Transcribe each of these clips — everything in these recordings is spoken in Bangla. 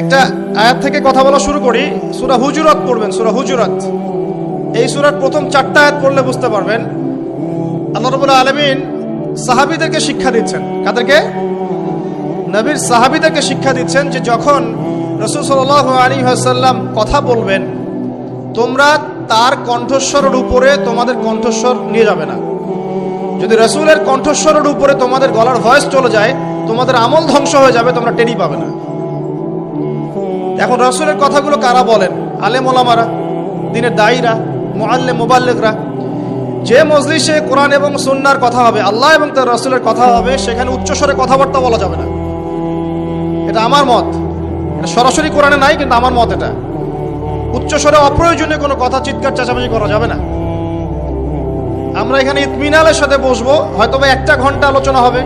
একটা আয়াত থেকে কথা বলা শুরু করি। সুরা হুজুরাত পড়বেন, সুরা হুজুরাত। এই সুরার প্রথম চারটা আয়াত পড়লে বুঝতে পারবেন, আল্লাহ রবুল্লাহ আলমিন সাহাবিদেরকে শিক্ষা দিচ্ছেন। কাদেরকে? নবীর সাহাবিদেরকে শিক্ষা দিচ্ছেন যে যখন রসুল সাল আলী সাল্লাম কথা বলবেন, তোমরা তার কণ্ঠস্বরের উপরে তোমাদের কণ্ঠস্বর নিয়ে যাবে না। যদি রসুলের কণ্ঠস্বরের উপরে তোমাদের গলার ভয়েস চলে যায়, তোমাদের আমল ধ্বংস হয়ে যাবে, তোমরা টেরি পাবে না। এখন রসুলের কথাগুলো কারা বলেন? আলেম ওলামারা, দিনের দায়ীরা মোয়াল্লে মোবাল্লেকরা যে মজলিসে কোরআন এবং সুন্নার কথা হবে, আল্লাহ এবং তার রসুলের কথা হবে, সেখানে উচ্চস্বরে কথাবার্তা বলা যাবে না। এটা আমার মত। এটা সরাসরি কোরআনে নাই, কিন্তু আমার মত এটা। উচ্চস্বরে অপ্রয়োজনীয় কোনো কথা চিৎকার, চেঁচামেচি করা যাবে না। আমরা এখানে ইতমিনালের সাথে বসবো, হয়তো একটা ঘণ্টা আলোচনা হবে।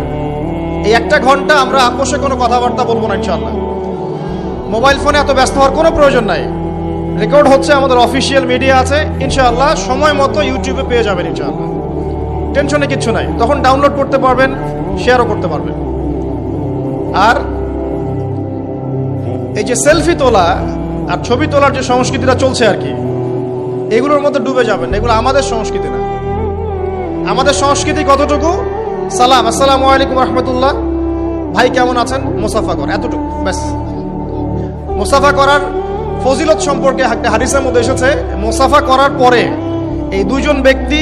এই একটা ঘণ্টা আমরা আপোষে কোনো কথাবার্তা বলব না ইনশাল্লাহ মোবাইল ফোনে এত ব্যস্ত হওয়ার কোনো প্রয়োজন নাই। রেকর্ড হচ্ছে আমাদের অফিসিয়াল মিডিয়া আছে, ইনশাআল্লাহ সময় মতো ইউটিউবে পেয়ে যাবেন ইনশাআল্লাহ। টেনশনে কিচ্ছু নাই। তখন ডাউনলোড করতে পারবেন শেয়ারও করতে পারবেন। আর এই যে সেলফি তোলা আর ছবি তোলার যে সংস্কৃতিটা চলছে আর কি, এগুলোর মধ্যে ডুবে যাবেন। এগুলো আমাদের সংস্কৃতি না। আমাদের সংস্কৃতি কতটুকু? সালাম, আসসালামু আলাইকুম রহমতুল্লাহ। ভাই কেমন আছেন? মুসাফা কর, এতটুকু, ব্যাস। মুসাফা করার ফজিলত সম্পর্কে একটা হাদিসের মধ্যে এসেছে, মুসাফা করার পরে এই দুজন ব্যক্তি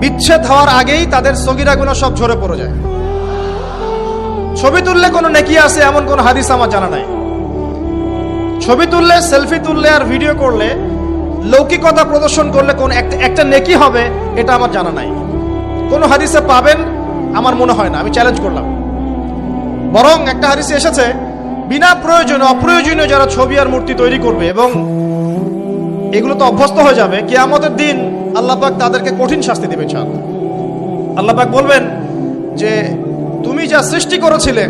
বিচ্ছেদ হওয়ার আগেই তাদের সগিরাগুনা সব ঝরে পড়ে যায়। ছবি তুললে কোনো নেকি আছে এমন কোন হাদিস আমার জানা নাই। ছবি তুললে, সেলফি তুললে আর ভিডিও করলে, লৌকিকতা প্রদর্শন করলে কোন একটা নেকি হবে, এটা আমার জানা নাই। কোন হাদিসে পাবেন, আমার মনে হয় না, আমি চ্যালেঞ্জ করলাম। বরং একটা হাদিসে এসেছে বিনা প্রয়োজনে, অপ্রয়োজনীয় যারা ছবি আর মূর্তি তৈরি করবে এবং এগুলো তো অভ্যস্ত হয়ে যাবে কে আমাদের দিন আল্লাপাক তাদেরকে কঠিন শাস্তি দেবে চান আল্লাপাক বলবেন যে, তুমি যা সৃষ্টি করেছিলে